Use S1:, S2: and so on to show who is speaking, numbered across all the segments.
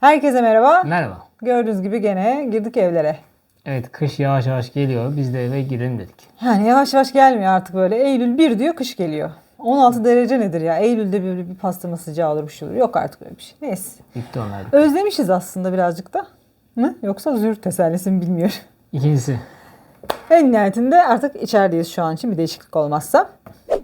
S1: Herkese merhaba.
S2: Merhaba.
S1: Gördüğünüz gibi gene girdik evlere.
S2: Evet kış yavaş yavaş geliyor. Biz de eve girelim dedik.
S1: Yani yavaş yavaş gelmiyor artık böyle. Eylül 1 diyor kış geliyor. 16 derece nedir ya? Eylül'de böyle bir pastırma sıcağı olur bir şey olur. Yok artık öyle bir şey. Neyse.
S2: Bitti onlar da.
S1: Özlemişiz aslında birazcık da. Mı? Yoksa zür tesellisi mi bilmiyorum.
S2: İkincisi.
S1: En nihayetinde artık içerideyiz şu an için bir değişiklik olmazsa.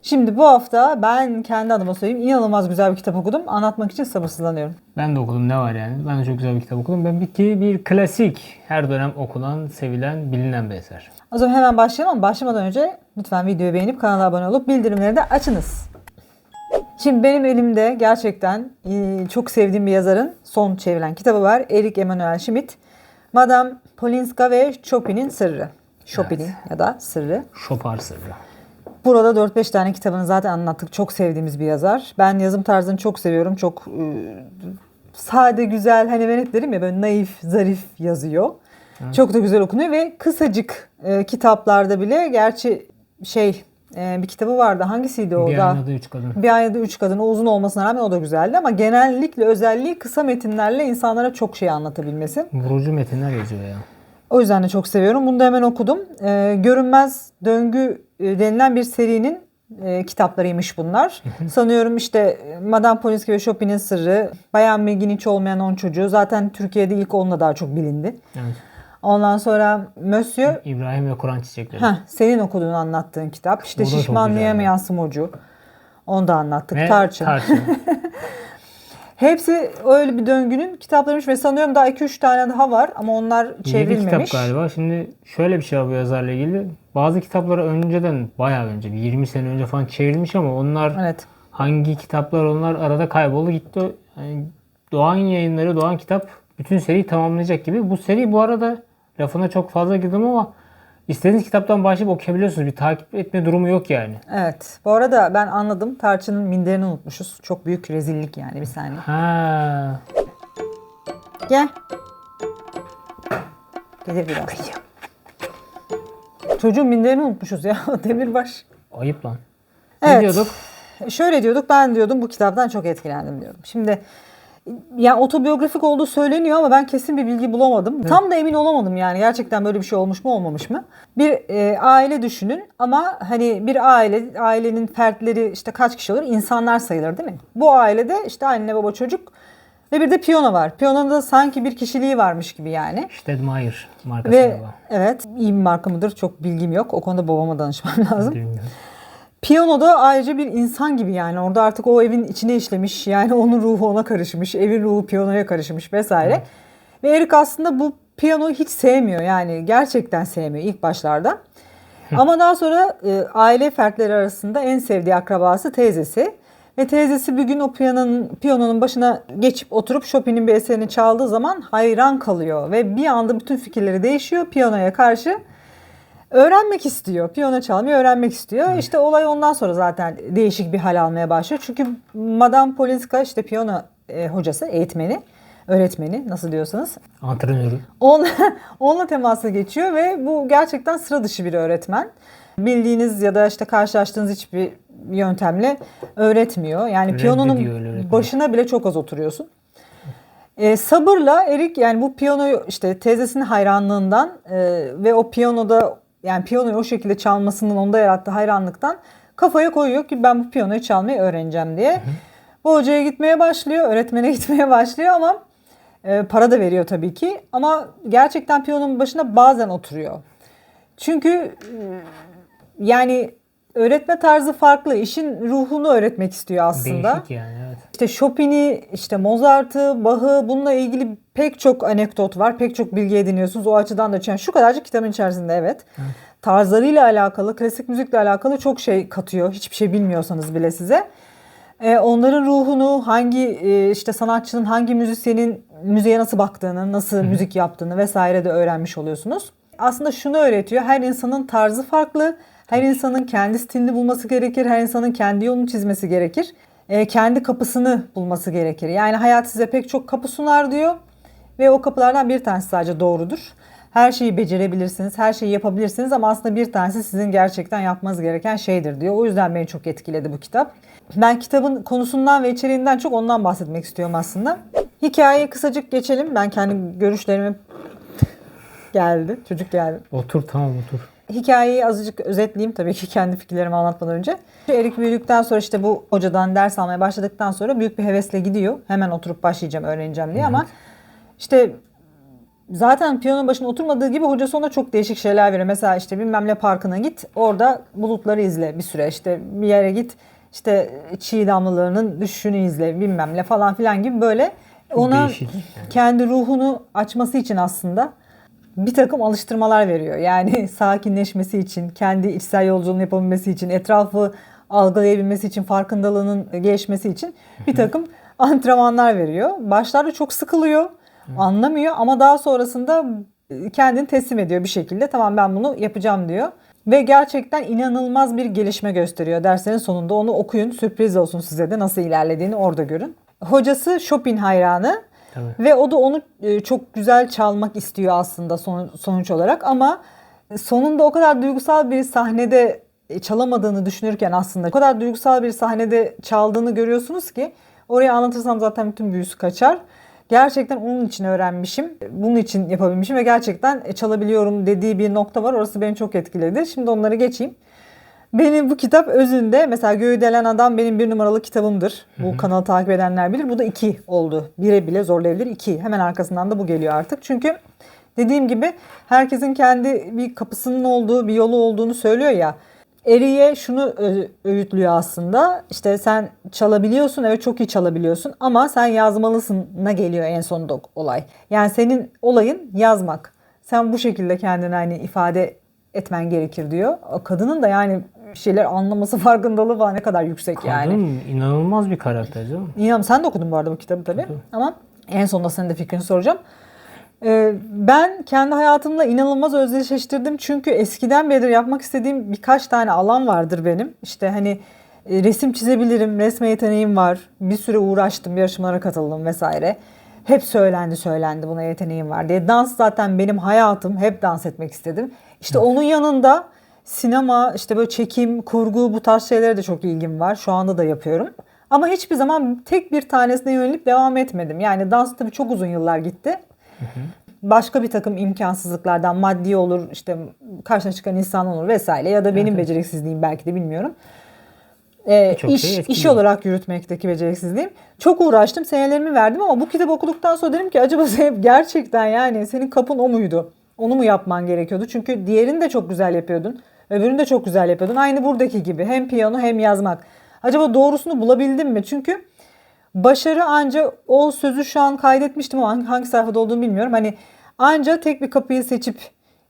S1: Şimdi bu hafta ben kendi adıma söyleyeyim inanılmaz güzel bir kitap okudum. Anlatmak için sabırsızlanıyorum.
S2: Ben de okudum ne var yani. Ben de çok güzel bir kitap okudum. Ben bir, ki bir klasik. Her dönem okunan, sevilen, bilinen bir eser.
S1: O zaman hemen başlayalım ama başlamadan önce lütfen videoyu beğenip kanala abone olup bildirimleri de açınız. Şimdi benim elimde gerçekten e, çok sevdiğim bir yazarın son çevrilen kitabı var. Erik Emanuel Schmidt. Madame Polinska ve Chopin'in Sırrı. Chopin'in
S2: Evet.
S1: ya da Sırrı.
S2: Şopar sırrı.
S1: Burada 4-5 tane kitabını zaten anlattık. Çok sevdiğimiz bir yazar. Ben yazım tarzını çok seviyorum. Çok e, sade, güzel. Hani ben hep derim ya böyle naif, zarif yazıyor. Çok da güzel okunuyor ve kısacık e, kitaplarda bile gerçi şey e, bir kitabı vardı. Hangisiydi o
S2: Bir
S1: da?
S2: aynada üç kadın.
S1: Bir ayda üç kadın o uzun olmasına rağmen o da güzeldi ama genellikle özelliği kısa metinlerle insanlara çok şey anlatabilmesi.
S2: Vurucu metinler yazıyor ya.
S1: O yüzden de çok seviyorum. Bunu da hemen okudum. Ee, Görünmez Döngü e, denilen bir serinin e, kitaplarıymış bunlar. Sanıyorum işte e, Madame Polinski ve Chopin'in Sırrı, Bayan Megin hiç olmayan on çocuğu. Zaten Türkiye'de ilk onunla daha çok bilindi.
S2: Evet.
S1: Ondan sonra Monsieur,
S2: İbrahim ve Kur'an çiçekleri.
S1: heh, senin okuduğun anlattığın kitap. İşte Şişmanlayamayan Smocu. Onu da anlattık.
S2: Ve
S1: Tarçın.
S2: Tarçın.
S1: Hepsi öyle bir döngünün kitaplarıymış ve sanıyorum daha 2-3 tane daha var ama onlar
S2: Yedi kitap
S1: çevrilmemiş.
S2: galiba. Şimdi şöyle bir şey var bu yazarla ilgili. Bazı kitapları önceden bayağı önce bir 20 sene önce falan çevrilmiş ama onlar
S1: Evet.
S2: hangi kitaplar onlar arada kayboldu gitti. Yani Doğan yayınları, Doğan kitap bütün seriyi tamamlayacak gibi. Bu seri bu arada lafına çok fazla girdim ama istediğiniz kitaptan başlayıp okuyabiliyorsunuz. Bir takip etme durumu yok yani.
S1: Evet. Bu arada ben anladım. Tarçının minderini unutmuşuz. Çok büyük rezillik yani bir saniye.
S2: Ha.
S1: Gel. Gelir biraz. Çocuğun minderini unutmuşuz ya. Demirbaş.
S2: Ayıp lan.
S1: Evet.
S2: Ne diyorduk?
S1: Şöyle diyorduk. Ben diyordum bu kitaptan çok etkilendim diyordum. Şimdi yani otobiyografik olduğu söyleniyor ama ben kesin bir bilgi bulamadım. Tam da emin olamadım yani gerçekten böyle bir şey olmuş mu olmamış mı? Bir e, aile düşünün ama hani bir aile ailenin fertleri işte kaç kişi olur? İnsanlar sayılır değil mi? Bu ailede işte anne baba çocuk ve bir de piyano var. Piyanonun da sanki bir kişiliği varmış gibi yani.
S2: Stedmeyer markası
S1: Ve
S2: galiba.
S1: evet iyi bir marka mıdır çok bilgim yok. O konuda babama danışmam lazım.
S2: Bilmiyorum.
S1: Piyano da ayrıca bir insan gibi yani orada artık o evin içine işlemiş yani onun ruhu ona karışmış evin ruhu piyanoya karışmış vesaire. Ve Erik aslında bu piyanoyu hiç sevmiyor yani gerçekten sevmiyor ilk başlarda. Ama daha sonra e, aile fertleri arasında en sevdiği akrabası teyzesi. Ve teyzesi bir gün o piyanonun, piyanonun başına geçip oturup Chopin'in bir eserini çaldığı zaman hayran kalıyor. Ve bir anda bütün fikirleri değişiyor piyanoya karşı. Öğrenmek istiyor. Piyano çalmayı öğrenmek istiyor. İşte olay ondan sonra zaten değişik bir hal almaya başlıyor. Çünkü Madame Polinska işte piyano e, hocası, eğitmeni, öğretmeni nasıl diyorsanız.
S2: Antrenörü.
S1: Onunla, onunla temasa geçiyor ve bu gerçekten sıra dışı bir öğretmen. Bildiğiniz ya da işte karşılaştığınız hiçbir yöntemle öğretmiyor. Yani
S2: Reddediyor
S1: piyanonun başına bile çok az oturuyorsun. E, sabırla Erik yani bu piyanoyu işte teyzesinin hayranlığından e, ve o piyanoda yani piyanoyu o şekilde çalmasının onda yarattığı hayranlıktan kafaya koyuyor ki ben bu piyanoyu çalmayı öğreneceğim diye. Bu hocaya gitmeye başlıyor, öğretmene gitmeye başlıyor ama e, para da veriyor tabii ki. Ama gerçekten piyanonun başına bazen oturuyor. Çünkü e, yani öğretme tarzı farklı. İşin ruhunu öğretmek istiyor aslında.
S2: Değişik yani evet.
S1: İşte Chopin'i, işte Mozart'ı, Bach'ı bununla ilgili pek çok anekdot var. Pek çok bilgi ediniyorsunuz. O açıdan da yani şu kadarcık kitabın içerisinde evet. Tarzlarıyla alakalı, klasik müzikle alakalı çok şey katıyor. Hiçbir şey bilmiyorsanız bile size. Ee, onların ruhunu, hangi e, işte sanatçının, hangi müzisyenin müziğe nasıl baktığını, nasıl müzik yaptığını vesaire de öğrenmiş oluyorsunuz. Aslında şunu öğretiyor. Her insanın tarzı farklı. Her insanın kendi stilini bulması gerekir. Her insanın kendi yolunu çizmesi gerekir. Ee, kendi kapısını bulması gerekir. Yani hayat size pek çok kapı sunar diyor. Ve o kapılardan bir tanesi sadece doğrudur. Her şeyi becerebilirsiniz, her şeyi yapabilirsiniz ama aslında bir tanesi sizin gerçekten yapmanız gereken şeydir diyor. O yüzden beni çok etkiledi bu kitap. ben kitabın konusundan ve içeriğinden çok ondan bahsetmek istiyorum aslında. Hikayeyi kısacık geçelim. Ben kendi görüşlerimi geldi. Çocuk geldi.
S2: Otur tamam otur.
S1: Hikayeyi azıcık özetleyeyim tabii ki kendi fikirlerimi anlatmadan önce. Erik büyüdükten sonra işte bu hocadan ders almaya başladıktan sonra büyük bir hevesle gidiyor. Hemen oturup başlayacağım, öğreneceğim diye ama işte zaten piyano başına oturmadığı gibi hocası ona çok değişik şeyler veriyor. Mesela işte bilmem ne parkına git, orada bulutları izle bir süre. İşte bir yere git, işte çiğ damlalarının düşüşünü izle bilmem ne falan filan gibi böyle ona
S2: değişik
S1: kendi ruhunu açması için aslında bir takım alıştırmalar veriyor. Yani sakinleşmesi için, kendi içsel yolculuğunu yapabilmesi için, etrafı algılayabilmesi için, farkındalığının gelişmesi için bir takım antrenmanlar veriyor. Başlarda çok sıkılıyor, anlamıyor ama daha sonrasında kendini teslim ediyor bir şekilde. Tamam ben bunu yapacağım diyor. Ve gerçekten inanılmaz bir gelişme gösteriyor. Derslerin sonunda onu okuyun, sürpriz olsun size de nasıl ilerlediğini orada görün. Hocası Chopin hayranı.
S2: Tabii.
S1: Ve o da onu e, çok güzel çalmak istiyor aslında son- sonuç olarak ama sonunda o kadar duygusal bir sahnede e, çalamadığını düşünürken aslında o kadar duygusal bir sahnede çaldığını görüyorsunuz ki oraya anlatırsam zaten bütün büyüsü kaçar. Gerçekten onun için öğrenmişim. Bunun için yapabilmişim ve gerçekten e, çalabiliyorum dediği bir nokta var. Orası beni çok etkiledi. Şimdi onları geçeyim. Benim bu kitap özünde mesela Göğü Delen Adam benim bir numaralı kitabımdır. Bu kanalı takip edenler bilir. Bu da iki oldu. Bire bile zorlayabilir. iki. Hemen arkasından da bu geliyor artık. Çünkü dediğim gibi herkesin kendi bir kapısının olduğu, bir yolu olduğunu söylüyor ya. Eriye şunu öğütlüyor aslında. İşte sen çalabiliyorsun, evet çok iyi çalabiliyorsun ama sen yazmalısın'a geliyor en sonunda olay. Yani senin olayın yazmak. Sen bu şekilde kendini hani ifade etmen gerekir diyor. O kadının da yani bir şeyler anlaması farkındalığı falan ne kadar yüksek yani.
S2: Kadın inanılmaz bir karakter canım.
S1: İnan sen de okudun bu arada bu kitabı tabii. Ama en sonunda senin de fikrini soracağım. Ee, ben kendi hayatımla inanılmaz özdeşleştirdim. Çünkü eskiden beridir yapmak istediğim birkaç tane alan vardır benim. İşte hani e, resim çizebilirim, resme yeteneğim var. Bir süre uğraştım, yarışmalara katıldım vesaire. Hep söylendi söylendi buna yeteneğim var diye. Dans zaten benim hayatım. Hep dans etmek istedim. İşte onun yanında sinema, işte böyle çekim, kurgu bu tarz şeylere de çok ilgim var. Şu anda da yapıyorum. Ama hiçbir zaman tek bir tanesine yönelip devam etmedim. Yani dans tabii çok uzun yıllar gitti. Başka bir takım imkansızlıklardan maddi olur, işte karşına çıkan insan olur vesaire ya da benim beceriksizliğim belki de bilmiyorum. Ee,
S2: Birçok
S1: iş,
S2: şey
S1: iş olarak yürütmekteki beceriksizliğim. Çok uğraştım, senelerimi verdim ama bu kitabı okuduktan sonra dedim ki acaba Zeynep gerçekten yani senin kapın o muydu? Onu mu yapman gerekiyordu? Çünkü diğerini de çok güzel yapıyordun. Öbürünü de çok güzel yapıyordun. Aynı buradaki gibi hem piyano hem yazmak. Acaba doğrusunu bulabildin mi? Çünkü başarı anca o sözü şu an kaydetmiştim ama hangi sayfada olduğunu bilmiyorum. Hani anca tek bir kapıyı seçip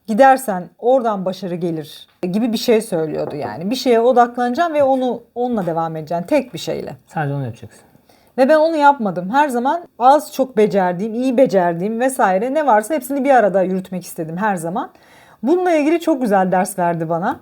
S1: gidersen oradan başarı gelir gibi bir şey söylüyordu yani. Bir şeye odaklanacaksın ve onu onunla devam edeceksin tek bir şeyle.
S2: Sadece onu yapacaksın.
S1: Ve ben onu yapmadım. Her zaman az çok becerdiğim, iyi becerdiğim vesaire ne varsa hepsini bir arada yürütmek istedim her zaman. Bununla ilgili çok güzel ders verdi bana.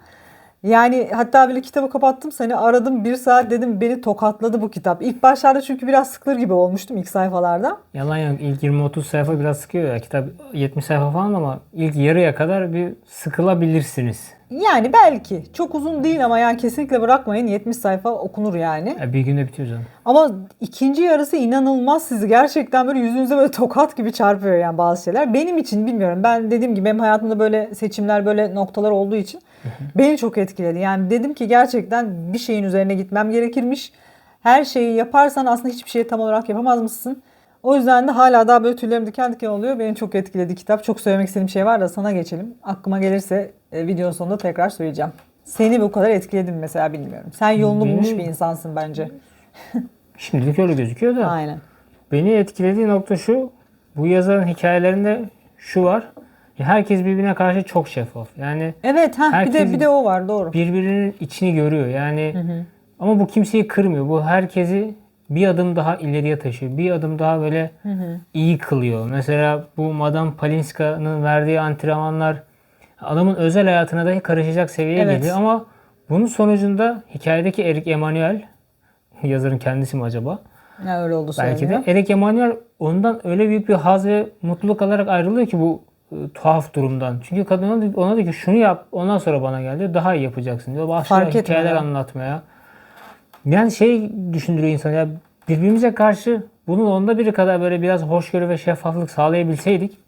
S1: Yani hatta bile kitabı kapattım seni aradım bir saat dedim beni tokatladı bu kitap. İlk başlarda çünkü biraz sıkılır gibi olmuştum ilk sayfalarda.
S2: Yalan yok. İlk 20-30 sayfa biraz sıkıyor ya. Kitap 70 sayfa falan ama ilk yarıya kadar bir sıkılabilirsiniz.
S1: Yani belki çok uzun değil ama yani kesinlikle bırakmayın 70 sayfa okunur yani.
S2: Ya bir günde bitiyor canım.
S1: Ama ikinci yarısı inanılmaz sizi gerçekten böyle yüzünüze böyle tokat gibi çarpıyor yani bazı şeyler. Benim için bilmiyorum. Ben dediğim gibi benim hayatımda böyle seçimler böyle noktalar olduğu için beni çok etkiledi. Yani dedim ki gerçekten bir şeyin üzerine gitmem gerekirmiş. Her şeyi yaparsan aslında hiçbir şeyi tam olarak yapamaz mısın? O yüzden de hala daha böyle tüylerim diken diken oluyor. Beni çok etkiledi kitap. Çok söylemek istediğim şey var da sana geçelim. Aklıma gelirse e, videonun sonunda tekrar söyleyeceğim. Seni bu kadar etkiledim mesela bilmiyorum. Sen yolunu bulmuş bir insansın bence.
S2: Şimdilik öyle gözüküyor da.
S1: Aynen.
S2: Beni etkilediği nokta şu. Bu yazarın hikayelerinde şu var. ya Herkes birbirine karşı çok şeffaf. Yani
S1: Evet ha bir de
S2: Herkes-
S1: bir de o var doğru.
S2: birbirinin içini görüyor. Yani ama bu kimseyi kırmıyor. Bu herkesi bir adım daha ileriye taşıyor. Bir adım daha böyle iyi kılıyor. Mesela bu Madame Palinska'nın verdiği antrenmanlar adamın özel hayatına dahi karışacak seviyeye
S1: Evet.
S2: geliyor ama bunun sonucunda hikayedeki Eric Emanuel yazarın kendisi mi acaba?
S1: Ya öyle oldu
S2: Belki
S1: söyleniyor.
S2: de Eric Emanuel ondan öyle büyük bir haz ve mutluluk alarak ayrılıyor ki bu e, tuhaf durumdan. Çünkü kadın ona, ona diyor ki şunu yap ondan sonra bana gel diyor. Daha iyi yapacaksın diyor. Başlıyor
S1: Fark etmiyor
S2: hikayeler
S1: ya.
S2: anlatmaya. Yani şey düşündürüyor insan ya birbirimize karşı bunun onda biri kadar böyle biraz hoşgörü ve şeffaflık sağlayabilseydik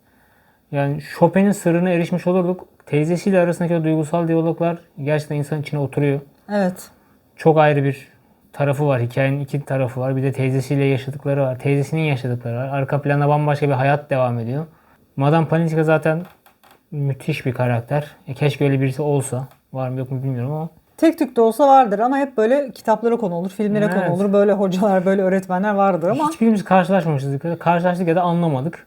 S2: yani Chopin'in sırrına erişmiş olurduk. Teyzesiyle arasındaki o duygusal diyaloglar gerçekten insanın içine oturuyor.
S1: Evet.
S2: Çok ayrı bir tarafı var. Hikayenin iki tarafı var. Bir de teyzesiyle yaşadıkları var. Teyzesinin yaşadıkları var. Arka planda bambaşka bir hayat devam ediyor. Madame Panichka zaten müthiş bir karakter. E, keşke öyle birisi olsa. Var mı yok mu bilmiyorum ama
S1: Tek tük de olsa vardır ama hep böyle kitaplara konu olur, filmlere
S2: Evet.
S1: konu olur. Böyle hocalar, böyle öğretmenler vardır ama
S2: Hiçbirimiz karşılaşmamışız. Karşılaştık ya da anlamadık.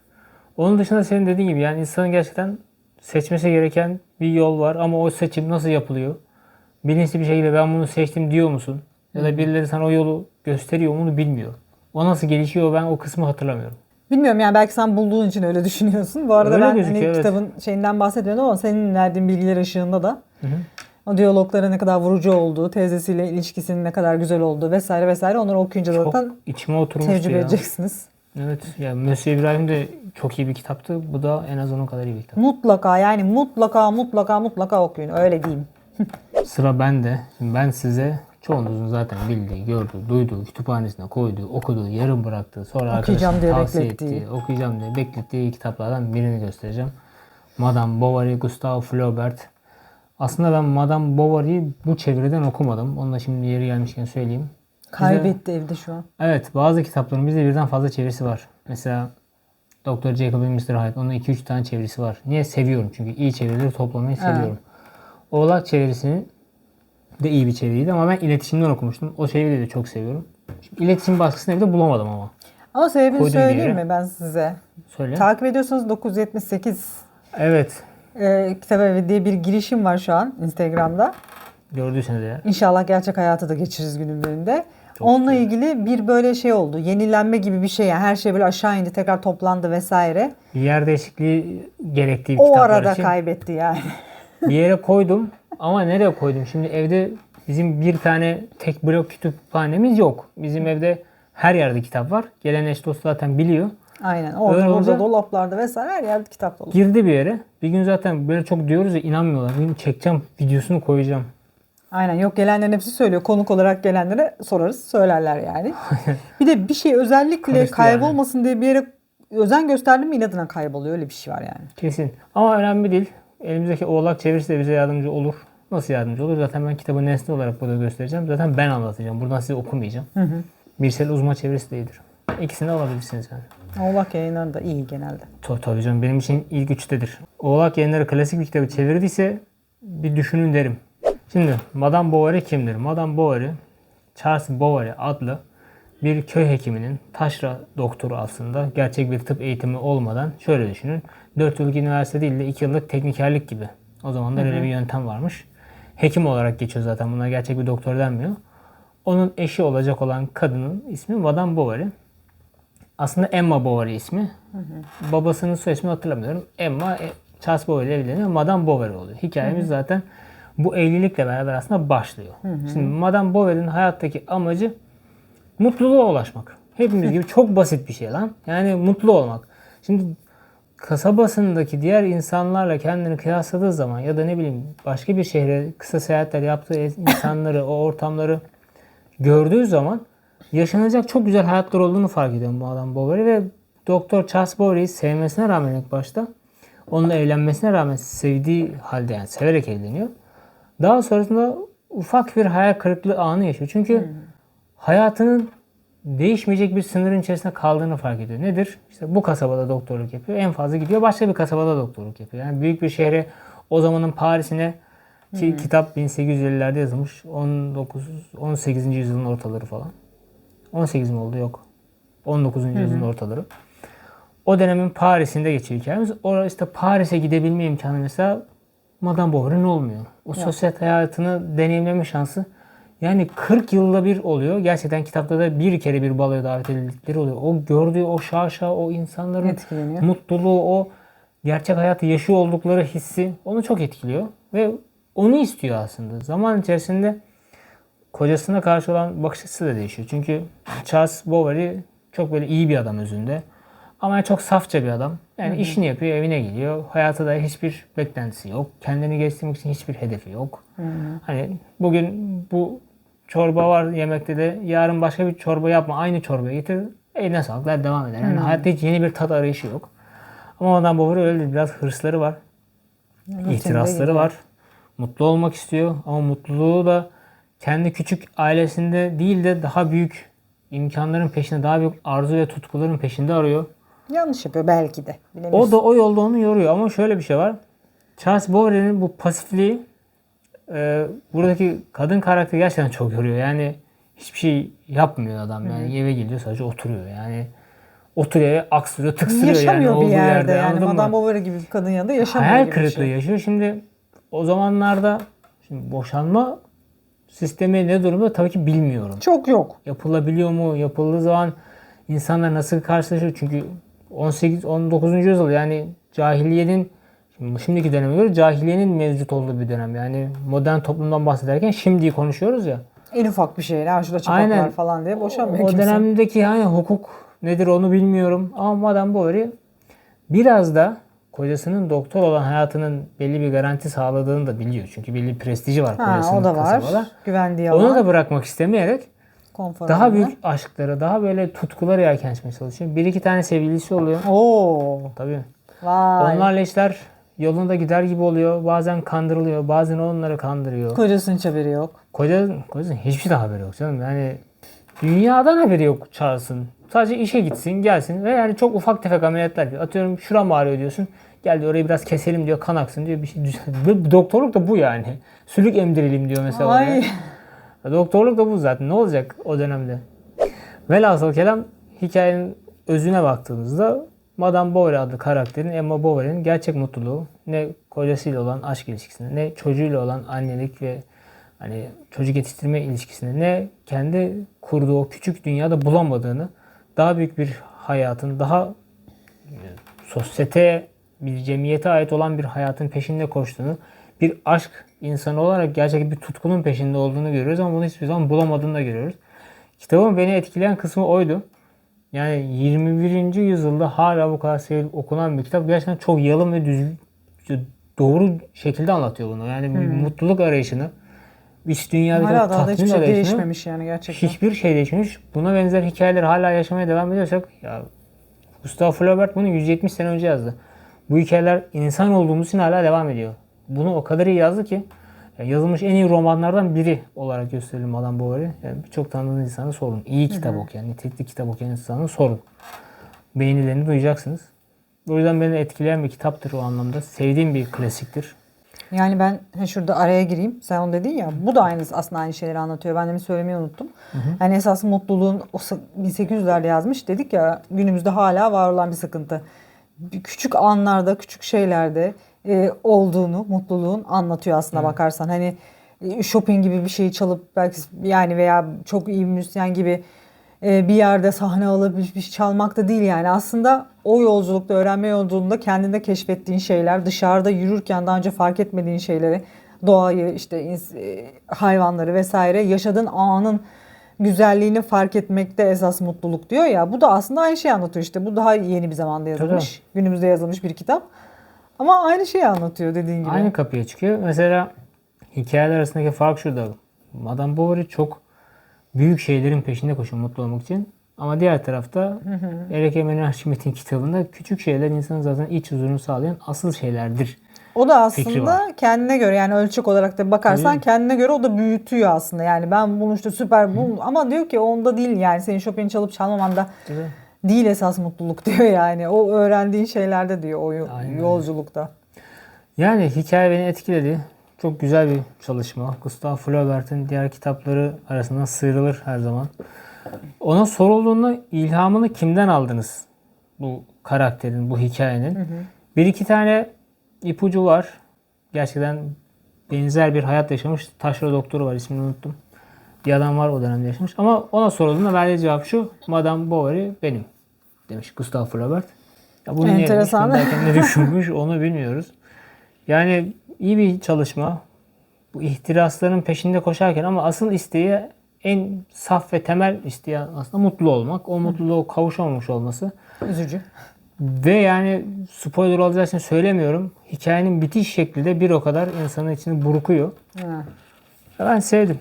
S2: Onun dışında senin dediğin gibi yani insanın gerçekten seçmesi gereken bir yol var ama o seçim nasıl yapılıyor? Bilinçli bir şekilde ben bunu seçtim diyor musun? Ya da birileri sana o yolu gösteriyor mu onu bilmiyor. O nasıl gelişiyor ben o kısmı hatırlamıyorum.
S1: bilmiyorum yani belki sen bulduğun için öyle düşünüyorsun. Bu arada
S2: Öyle
S1: ben hani
S2: evet.
S1: kitabın şeyinden bahsetmiyorum ama senin verdiğin bilgiler ışığında da o diyalogların ne kadar vurucu olduğu, teyzesiyle ilişkisinin ne kadar güzel olduğu vesaire vesaire onları okuyunca
S2: Çok
S1: zaten
S2: içime oturmuştu
S1: tecrübe
S2: ya.
S1: edeceksiniz.
S2: Evet. Ya Mösyö İbrahim de çok iyi bir kitaptı. Bu da en az onun kadar iyi bir kitap.
S1: Mutlaka yani mutlaka mutlaka mutlaka okuyun öyle diyeyim.
S2: Sıra bende. Şimdi ben size çoğunuzun zaten bildiği, gördüğü, duyduğu, kütüphanesine koyduğu, okuduğu, yarım bıraktığı, sonra
S1: Okuyacağım
S2: arkadaşına tavsiye
S1: beklettiği.
S2: ettiği, okuyacağım diye beklettiği kitaplardan birini göstereceğim. Madame Bovary, Gustave Flaubert. Aslında ben Madame Bovary'yi bu çeviriden okumadım. Onu da şimdi yeri gelmişken söyleyeyim.
S1: Kaybetti evde şu an.
S2: Evet bazı kitapların bizde birden fazla çevirisi var. Mesela. Jekyll ve Mr. Hyde. Onun 2-3 tane çevirisi var. Niye? Seviyorum çünkü iyi çevirileri toplamayı seviyorum. Oğlak çevirisini de iyi bir çeviriydi ama ben iletişimden okumuştum. O çeviriyi de çok seviyorum. Şimdi iletişim baskısını evde bulamadım ama.
S1: Ama sebebini
S2: Koydum
S1: söyleyeyim mi ben size?
S2: Söyle.
S1: Takip ediyorsanız 978
S2: evet.
S1: e, kitap evi diye bir girişim var şu an Instagram'da.
S2: Gördüyseniz eğer.
S1: İnşallah gerçek hayatı da geçiririz günün birinde. Onunla ilgili bir böyle şey oldu. Yenilenme gibi bir şey yani her şey böyle aşağı indi tekrar toplandı vesaire.
S2: Bir yer değişikliği gerektiği
S1: O
S2: kitaplar
S1: arada
S2: için.
S1: kaybetti yani.
S2: bir yere koydum ama nereye koydum? Şimdi evde bizim bir tane tek blok kütüphanemiz yok. Bizim evde her yerde kitap var. Gelen eş dost zaten biliyor.
S1: Aynen. Orada
S2: Öyle olunca-
S1: dolaplarda vesaire her yerde kitap dolu.
S2: Girdi bir yere. Bir gün zaten böyle çok diyoruz ya inanmıyorlar. Bir gün çekeceğim videosunu koyacağım.
S1: Aynen yok gelenlerin hepsi söylüyor. Konuk olarak gelenlere sorarız. Söylerler yani. bir de bir şey özellikle
S2: Karıştı
S1: kaybolmasın diye bir yere özen gösterdim mi inadına kayboluyor. Öyle bir şey var yani.
S2: Kesin. Ama önemli değil. Elimizdeki oğlak çevirisi de bize yardımcı olur. Nasıl yardımcı olur? Zaten ben kitabı nesne olarak burada göstereceğim. Zaten ben anlatacağım. Buradan size okumayacağım. Birsel uzma çevirisi de iyidir. İkisini alabilirsiniz yani.
S1: Oğlak yayınları da iyi genelde.
S2: Tabii, tabii canım benim için ilk üçtedir. Oğlak yayınları klasik bir kitabı çevirdiyse bir düşünün derim. Şimdi Madame Bovary kimdir? Madame Bovary, Charles Bovary adlı bir köy hekiminin taşra doktoru aslında. Gerçek bir tıp eğitimi olmadan şöyle düşünün. 4 yıllık üniversite değil de 2 yıllık teknikerlik gibi. O zamanlar öyle bir yöntem varmış. Hekim olarak geçiyor zaten. Buna gerçek bir doktor denmiyor. Onun eşi olacak olan kadının ismi Madame Bovary. Aslında Emma Bovary ismi. Babasının soy ismini hatırlamıyorum. Emma e, Charles Bovary ile evleniyor. Madame Bovary oluyor. Hikayemiz zaten bu evlilikle beraber aslında başlıyor. Şimdi Madame Bovary'nin hayattaki amacı mutluluğa ulaşmak. Hepimiz gibi çok basit bir şey lan. Yani mutlu olmak. Şimdi kasabasındaki diğer insanlarla kendini kıyasladığı zaman ya da ne bileyim başka bir şehre kısa seyahatler yaptığı insanları, o ortamları gördüğü zaman yaşanacak çok güzel hayatlar olduğunu fark ediyor bu adam Bovary ve Doktor Charles Bovary'yi sevmesine rağmen ilk başta onunla evlenmesine rağmen sevdiği halde yani severek evleniyor. Daha sonrasında ufak bir hayal kırıklığı anı yaşıyor. Çünkü hayatının değişmeyecek bir sınırın içerisinde kaldığını fark ediyor. Nedir? İşte bu kasabada doktorluk yapıyor. En fazla gidiyor başka bir kasabada doktorluk yapıyor. Yani büyük bir şehre o zamanın Paris'ine ki kitap 1850'lerde yazılmış. 19 18. yüzyılın ortaları falan. 18 mi oldu? Yok. 19. yüzyılın ortaları. O dönemin Paris'inde geçiyor hikayemiz. Orada işte Paris'e gidebilme imkanı mesela Madame Bovary'nin olmuyor. O sosyal hayatını deneyimleme şansı yani 40 yılda bir oluyor. Gerçekten kitapta da bir kere bir baloya davet edildikleri oluyor. O gördüğü o şaşa, o insanların
S1: Etkileniyor.
S2: mutluluğu, o gerçek hayatı yaşıyor oldukları hissi onu çok etkiliyor. Ve onu istiyor aslında. Zaman içerisinde kocasına karşı olan bakış açısı da değişiyor. Çünkü Charles Bovary çok böyle iyi bir adam özünde. Ama çok safça bir adam. Yani işini yapıyor, evine gidiyor. Hayata da hiçbir beklentisi yok. Kendini geliştirmek için hiçbir hedefi yok. Hani bugün bu çorba var yemekte de yarın başka bir çorba yapma. Aynı çorbayı getir. Eline sağlıklar devam eder. Yani hayatta hiç yeni bir tat arayışı yok. Ama Madame Bovary öyle değil. Biraz hırsları var. İtirazları
S1: gibi.
S2: var. Mutlu olmak istiyor ama mutluluğu da kendi küçük ailesinde değil de daha büyük imkanların peşinde, daha büyük arzu ve tutkuların peşinde arıyor.
S1: Yanlış yapıyor belki de. Bilemiyoruz.
S2: O da o yolda onu yoruyor ama şöyle bir şey var. Charles Bovary'nin bu pasifliği e, buradaki kadın karakteri gerçekten çok yoruyor. Yani hiçbir şey yapmıyor adam. Yani eve geliyor sadece oturuyor. Yani oturuyor aksırıyor, tıksırıyor
S1: Yaşamıyor
S2: yani
S1: bir
S2: olduğu
S1: yerde, yani? Madame Bovary gibi bir kadın yanında yaşamıyor
S2: Hayal
S1: gibi bir
S2: kırıklığı
S1: şey.
S2: yaşıyor. Şimdi o zamanlarda şimdi boşanma sistemi ne durumda tabii ki bilmiyorum.
S1: Çok yok.
S2: Yapılabiliyor mu? Yapıldığı zaman insanlar nasıl karşılaşıyor? Çünkü 18 19. yüzyıl yani cahiliyenin şimdi şimdiki döneme göre cahiliyenin mevcut olduğu bir dönem. Yani modern toplumdan bahsederken şimdiyi konuşuyoruz ya.
S1: En ufak bir şey. Ha şurada çapak
S2: Aynen.
S1: var falan diye boşanmıyor
S2: O
S1: kimse.
S2: dönemdeki yani hukuk nedir onu bilmiyorum. Ama Madame Bovary biraz da kocasının doktor olan hayatının belli bir garanti sağladığını da biliyor. Çünkü belli bir prestiji var
S1: Ha,
S2: kocasının
S1: o da var.
S2: kasabada.
S1: Güvendiği
S2: Onu da bırakmak istemeyerek
S1: konfor
S2: daha
S1: alanı.
S2: büyük aşklara, daha böyle tutkulara yelkençmeye çalışıyor. Bir iki tane sevgilisi oluyor.
S1: Oo.
S2: Tabii.
S1: Vay.
S2: Onlarla işler yolunda gider gibi oluyor. Bazen kandırılıyor. Bazen onları kandırıyor.
S1: Kocasının hiç haberi yok.
S2: Koca, kocasının hiçbir şey de haberi yok canım. Yani dünyadan haberi yok Charles'ın. Sadece işe gitsin, gelsin ve yani çok ufak tefek ameliyatlar yapıyor. Atıyorum şuram ağrıyor diyorsun. Gel diyor orayı biraz keselim diyor, kan aksın diyor. Bir şey Doktorluk da bu yani. Sülük emdirelim diyor mesela. oraya. Doktorluk da bu zaten. Ne olacak o dönemde? Velhasıl kelam hikayenin özüne baktığımızda Madame Bovary adlı karakterin Emma Bovary'nin gerçek mutluluğu ne kocasıyla olan aşk ilişkisinde ne çocuğuyla olan annelik ve hani çocuk yetiştirme ilişkisinde ne kendi kurduğu o küçük dünyada bulamadığını daha büyük bir hayatın daha sosyete bir cemiyete ait olan bir hayatın peşinde koştuğunu bir aşk insanı olarak gerçek bir tutkunun peşinde olduğunu görüyoruz ama bunu hiçbir zaman bulamadığını da görüyoruz. Kitabın beni etkileyen kısmı oydu. Yani 21. yüzyılda hala bu kadar sevilip okunan bir kitap gerçekten çok yalın ve düzgün doğru şekilde anlatıyor bunu. Yani bir mutluluk arayışını, iç dünyadaki
S1: Hala da hiçbir şey
S2: arayışını
S1: değişmemiş yani gerçekten.
S2: hiçbir şey değişmemiş. Buna benzer hikayeleri hala yaşamaya devam ediyorsak ya Gustave Flaubert bunu 170 sene önce yazdı. Bu hikayeler insan olduğumuz için hala devam ediyor. Bunu o kadar iyi yazdı ki ya yazılmış en iyi romanlardan biri olarak gösterelim Madame Bovary. Yani birçok tanıdığınız insana sorun. İyi kitap okuyan, nitelikli kitap okuyan insana sorun. Beğenilerini duyacaksınız. O yüzden beni etkileyen bir kitaptır o anlamda. Sevdiğim bir klasiktir.
S1: Yani ben he, şurada araya gireyim. Sen onu dedin ya. Bu da aynı aslında aynı şeyleri anlatıyor. Ben demin söylemeyi unuttum. Yani esas mutluluğun o sı- 1800'lerde yazmış dedik ya günümüzde hala var olan bir sıkıntı. Küçük anlarda, küçük şeylerde e, olduğunu, mutluluğun anlatıyor aslında bakarsan. Hani e, shopping gibi bir şeyi çalıp belki yani veya çok iyi bir müzisyen gibi e, bir yerde sahne alıp bir şey çalmak da değil yani. Aslında o yolculukta, öğrenme yolculuğunda kendinde keşfettiğin şeyler, dışarıda yürürken daha önce fark etmediğin şeyleri, doğayı, işte e, hayvanları vesaire yaşadığın anın güzelliğini fark etmekte esas mutluluk diyor ya. Bu da aslında aynı şeyi anlatıyor işte. Bu daha yeni bir zamanda yazılmış. Günümüzde yazılmış bir kitap. Ama aynı şeyi anlatıyor dediğin gibi.
S2: Aynı kapıya çıkıyor. Mesela hikayeler arasındaki fark şurada. Madame Bovary çok büyük şeylerin peşinde koşuyor mutlu olmak için. Ama diğer tarafta Erek Emmanuel Schmidt'in kitabında küçük şeyler insanın zaten iç huzurunu sağlayan asıl şeylerdir.
S1: O da aslında kendine göre yani ölçek olarak da bakarsan
S2: Tabii.
S1: kendine göre o da büyütüyor aslında. Yani ben bunu işte süper bu ama diyor ki onda değil yani senin Chopin'i çalıp çalmamanda değil esas mutluluk diyor yani. O öğrendiğin şeylerde diyor o yolculukta.
S2: Yani hikaye beni etkiledi. Çok güzel bir çalışma. Gustave Flaubert'in diğer kitapları arasından sıyrılır her zaman. Ona sorulduğunda ilhamını kimden aldınız? Bu karakterin, bu hikayenin. Bir iki tane ipucu var. Gerçekten benzer bir hayat yaşamış. Taşra doktoru var ismini unuttum. Bir adam var o dönemde yaşamış. Ama ona sorulduğunda verdiği cevap şu. Madame Bovary benim demiş Gustave Flaubert. Ya bunu niye demiş,
S1: Enteresan.
S2: ne düşünmüş onu bilmiyoruz. Yani iyi bir çalışma. Bu ihtirasların peşinde koşarken ama asıl isteği en saf ve temel isteği aslında mutlu olmak. O mutluluğa kavuşamamış olması.
S1: Üzücü.
S2: Ve yani spoiler olacağı için söylemiyorum. Hikayenin bitiş şekli de bir o kadar insanın içini burkuyor.
S1: Ha.
S2: Ben sevdim.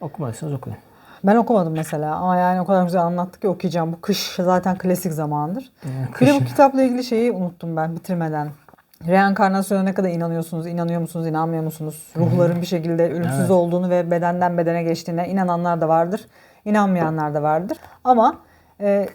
S2: Okumadıysanız okuyun.
S1: Ben okumadım mesela ama yani o kadar güzel anlattı ki okuyacağım. Bu kış zaten klasik zamandır.
S2: Yani
S1: Bir de bu kitapla ilgili şeyi unuttum ben bitirmeden. Reenkarnasyona ne kadar inanıyorsunuz, inanıyor musunuz, inanmıyor musunuz? Ruhların bir şekilde ölümsüz
S2: Evet.
S1: olduğunu ve bedenden bedene geçtiğine inananlar da vardır, inanmayanlar da vardır. Ama e,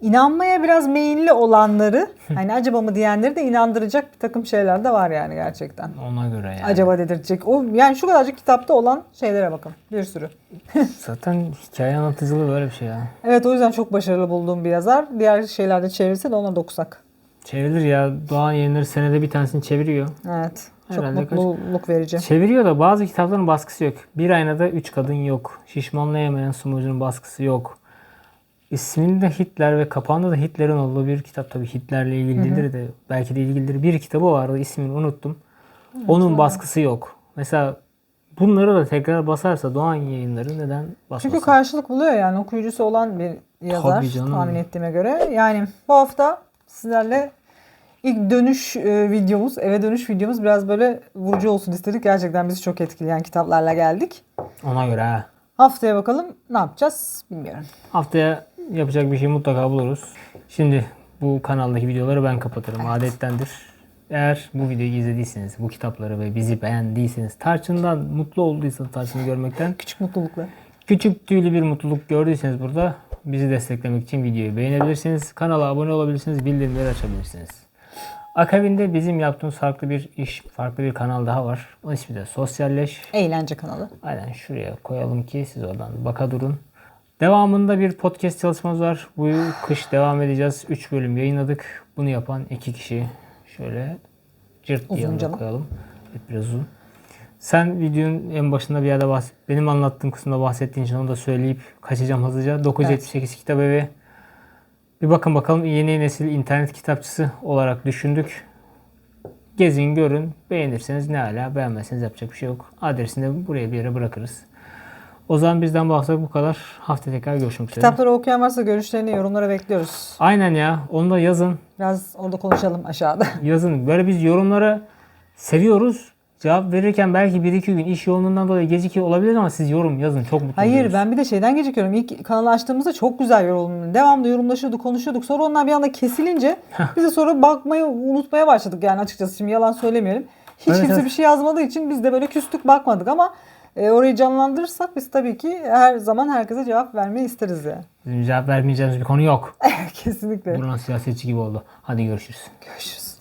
S1: inanmaya biraz meyilli olanları, hani acaba mı diyenleri de inandıracak bir takım şeyler de var yani gerçekten.
S2: Ona göre yani.
S1: Acaba dedirtecek. O yani şu kadarcık kitapta olan şeylere bakın. Bir sürü.
S2: Zaten hikaye anlatıcılığı böyle bir şey ya.
S1: Evet o yüzden çok başarılı bulduğum bir yazar. Diğer şeylerde çevirse de ona da okusak.
S2: Çevrilir ya. Doğan yayınları senede bir tanesini çeviriyor.
S1: Evet. Çok
S2: Herhalde kaç-
S1: mutluluk verici.
S2: Çeviriyor da bazı kitapların baskısı yok. Bir aynada üç kadın yok. Şişmanlayamayan sunucunun baskısı yok. İsminde Hitler ve kapağında da Hitler'in olduğu bir kitap tabii Hitler'le ilgili değildir de belki de ilgilidir. Bir kitabı vardı ismini unuttum. Onun baskısı yok. Mesela bunları da tekrar basarsa Doğan yayınları neden basmasın?
S1: Çünkü karşılık buluyor yani okuyucusu olan bir yazar tahmin ettiğime göre. Yani bu hafta sizlerle ilk dönüş e, videomuz, eve dönüş videomuz biraz böyle vurucu olsun istedik. Gerçekten bizi çok etkileyen kitaplarla geldik.
S2: Ona göre ha.
S1: Haftaya bakalım ne yapacağız bilmiyorum.
S2: Haftaya yapacak bir şey mutlaka buluruz. Şimdi bu kanaldaki videoları ben kapatırım. Adettendir. Eğer bu videoyu izlediyseniz, bu kitapları ve bizi beğendiyseniz, Tarçın'dan mutlu olduysanız Tarçın'ı görmekten
S1: Küçük mutluluklar.
S2: küçük tüylü bir mutluluk gördüyseniz burada bizi desteklemek için videoyu beğenebilirsiniz. Kanala abone olabilirsiniz, bildirimleri açabilirsiniz. Akabinde bizim yaptığımız farklı bir iş, farklı bir kanal daha var. O ismi de Sosyalleş.
S1: Eğlence kanalı.
S2: Aynen şuraya koyalım ki siz oradan baka durun. Devamında bir podcast çalışmamız var. Bu kış devam edeceğiz. 3 bölüm yayınladık. Bunu yapan iki kişi. Şöyle cırt diye
S1: Uzun canım.
S2: koyalım. Evet biraz uzun. Sen videonun en başında bir yerde bahset, benim anlattığım kısımda bahsettiğin için onu da söyleyip kaçacağım hızlıca. 978 kitap evi. Bir bakın bakalım yeni nesil internet kitapçısı olarak düşündük. Gezin görün. Beğenirseniz ne ala beğenmezseniz yapacak bir şey yok. Adresini de buraya bir yere bırakırız. O zaman bizden bu hafta bu kadar. Hafta tekrar görüşmek üzere.
S1: Kitapları okuyan varsa görüşlerini yorumlara bekliyoruz.
S2: Aynen ya. Onu da yazın.
S1: Biraz orada konuşalım aşağıda.
S2: Yazın. Böyle biz yorumlara seviyoruz. Cevap verirken belki bir iki gün iş yoğunluğundan dolayı gecikiyor olabilir ama siz yorum yazın. Çok mutlu
S1: Hayır
S2: oluyoruz.
S1: ben bir de şeyden gecikiyorum. İlk kanalı açtığımızda çok güzel yorum. Devamlı yorumlaşıyorduk, konuşuyorduk. Sonra onlar bir anda kesilince biz de sonra bakmayı unutmaya başladık yani açıkçası. Şimdi yalan söylemeyelim. Hiç
S2: Evet,
S1: kimse
S2: evet.
S1: bir şey yazmadığı için biz de böyle küstük bakmadık ama e, orayı canlandırırsak biz tabii ki her zaman herkese cevap vermeyi isteriz yani.
S2: Bizim cevap vermeyeceğimiz bir konu yok.
S1: Kesinlikle.
S2: Buran siyasetçi gibi oldu. Hadi görüşürüz.
S1: Görüşürüz.